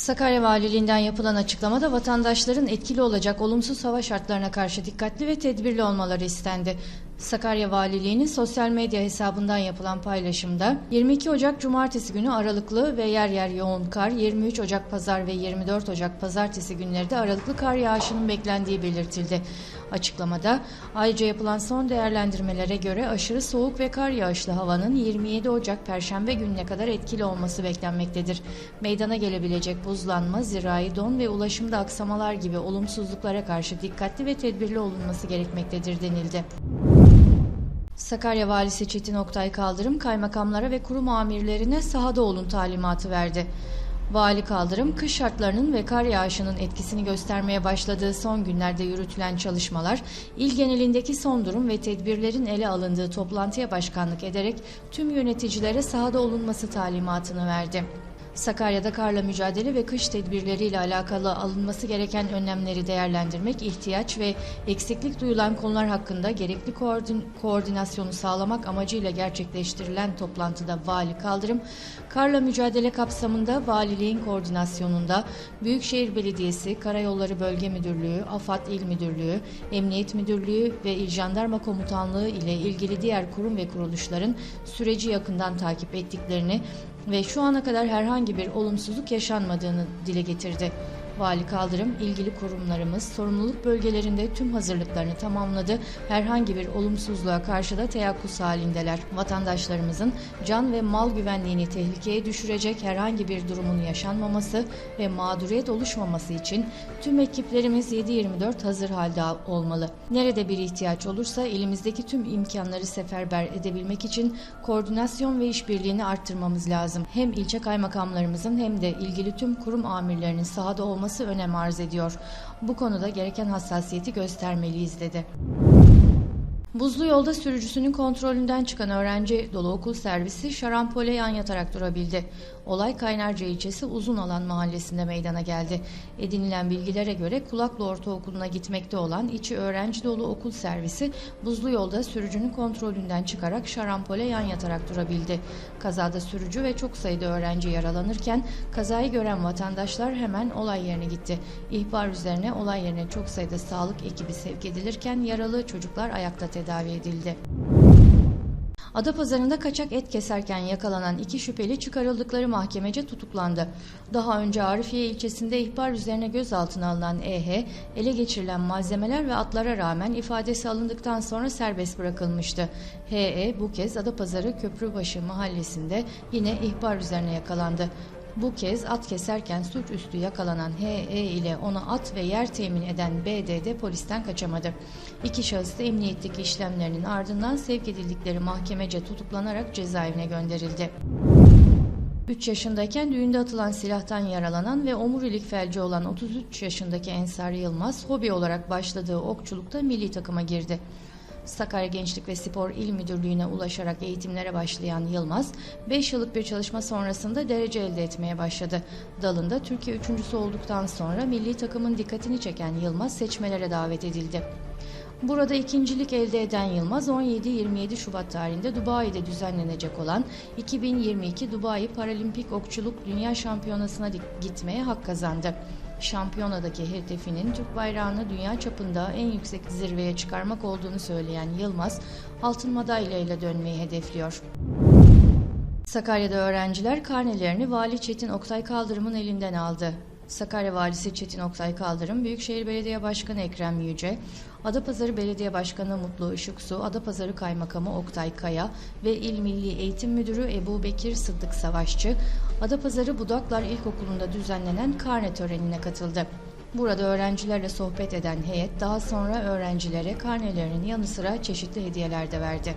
Sakarya Valiliğinden yapılan açıklamada vatandaşların etkili olacak olumsuz hava şartlarına karşı dikkatli ve tedbirli olmaları istendi. Sakarya Valiliği'nin sosyal medya hesabından yapılan paylaşımda 22 Ocak Cumartesi günü aralıklı ve yer yer yoğun kar, 23 Ocak Pazar ve 24 Ocak Pazartesi günleri de aralıklı kar yağışının beklendiği belirtildi. Açıklamada ayrıca yapılan son değerlendirmelere göre aşırı soğuk ve kar yağışlı havanın 27 Ocak Perşembe gününe kadar etkili olması beklenmektedir. Meydana gelebilecek buzlanma, zirai don ve ulaşımda aksamalar gibi olumsuzluklara karşı dikkatli ve tedbirli olunması gerekmektedir denildi. Sakarya Valisi Çetin Oktay Kaldırım kaymakamlara ve kurum amirlerine sahada olun talimatı verdi. Vali Kaldırım, kış şartlarının ve kar yağışının etkisini göstermeye başladığı son günlerde yürütülen çalışmalar, il genelindeki son durum ve tedbirlerin ele alındığı toplantıya başkanlık ederek tüm yöneticilere sahada olunması talimatını verdi. Sakarya'da karla mücadele ve kış tedbirleriyle alakalı alınması gereken önlemleri değerlendirmek, ihtiyaç ve eksiklik duyulan konular hakkında gerekli koordin- koordinasyonu sağlamak amacıyla gerçekleştirilen toplantıda Vali Kaldırım, karla mücadele kapsamında valiliğin koordinasyonunda Büyükşehir Belediyesi, Karayolları Bölge Müdürlüğü, AFAD İl Müdürlüğü, Emniyet Müdürlüğü ve İl Jandarma Komutanlığı ile ilgili diğer kurum ve kuruluşların süreci yakından takip ettiklerini ve şu ana kadar herhangi bir olumsuzluk yaşanmadığını dile getirdi. Vali Kaldırım, ilgili kurumlarımız sorumluluk bölgelerinde tüm hazırlıklarını tamamladı. Herhangi bir olumsuzluğa karşı da teyakkuz halindeler. Vatandaşlarımızın can ve mal güvenliğini tehlikeye düşürecek herhangi bir durumun yaşanmaması ve mağduriyet oluşmaması için tüm ekiplerimiz 7-24 hazır halde olmalı. Nerede bir ihtiyaç olursa elimizdeki tüm imkanları seferber edebilmek için koordinasyon ve işbirliğini arttırmamız lazım. Hem ilçe kaymakamlarımızın hem de ilgili tüm kurum amirlerinin sahada olması önem arz ediyor. Bu konuda gereken hassasiyeti göstermeliyiz dedi. Buzlu yolda sürücüsünün kontrolünden çıkan öğrenci dolu okul servisi şarampole yan yatarak durabildi. Olay Kaynarca ilçesi Uzun Alan mahallesinde meydana geldi. Edinilen bilgilere göre Kulaklı Ortaokulu'na gitmekte olan içi öğrenci dolu okul servisi buzlu yolda sürücünün kontrolünden çıkarak şarampole yan yatarak durabildi. Kazada sürücü ve çok sayıda öğrenci yaralanırken kazayı gören vatandaşlar hemen olay yerine gitti. İhbar üzerine olay yerine çok sayıda sağlık ekibi sevk edilirken yaralı çocuklar ayakta tedavi edildi. Adapazarı'nda kaçak et keserken yakalanan iki şüpheli çıkarıldıkları mahkemece tutuklandı. Daha önce Arifiye ilçesinde ihbar üzerine gözaltına alınan EH, ele geçirilen malzemeler ve atlara rağmen ifadesi alındıktan sonra serbest bırakılmıştı. HE bu kez Adapazarı Köprübaşı mahallesinde yine ihbar üzerine yakalandı. Bu kez at keserken suçüstü yakalanan HE ile ona at ve yer temin eden BD de polisten kaçamadı. İki şahıs da emniyetteki işlemlerinin ardından sevk edildikleri mahkemece tutuklanarak cezaevine gönderildi. 3 yaşındayken düğünde atılan silahtan yaralanan ve omurilik felci olan 33 yaşındaki Ensar Yılmaz hobi olarak başladığı okçulukta milli takıma girdi. Sakarya Gençlik ve Spor İl Müdürlüğü'ne ulaşarak eğitimlere başlayan Yılmaz, 5 yıllık bir çalışma sonrasında derece elde etmeye başladı. Dalında Türkiye üçüncüsü olduktan sonra milli takımın dikkatini çeken Yılmaz seçmelere davet edildi. Burada ikincilik elde eden Yılmaz 17-27 Şubat tarihinde Dubai'de düzenlenecek olan 2022 Dubai Paralimpik Okçuluk Dünya Şampiyonası'na gitmeye hak kazandı. Şampiyonadaki hedefinin Türk bayrağını dünya çapında en yüksek zirveye çıkarmak olduğunu söyleyen Yılmaz, altın madalyayla dönmeyi hedefliyor. Sakarya'da öğrenciler karnelerini Vali Çetin Oktay Kaldırım'ın elinden aldı. Sakarya Valisi Çetin Oktay Kaldırım, Büyükşehir Belediye Başkanı Ekrem Yüce, Adapazarı Belediye Başkanı Mutlu Işıksu, Adapazarı Kaymakamı Oktay Kaya ve İl Milli Eğitim Müdürü Ebu Bekir Sıddık Savaşçı, Adapazarı Budaklar İlkokulu'nda düzenlenen karne törenine katıldı. Burada öğrencilerle sohbet eden heyet daha sonra öğrencilere karnelerinin yanı sıra çeşitli hediyeler de verdi.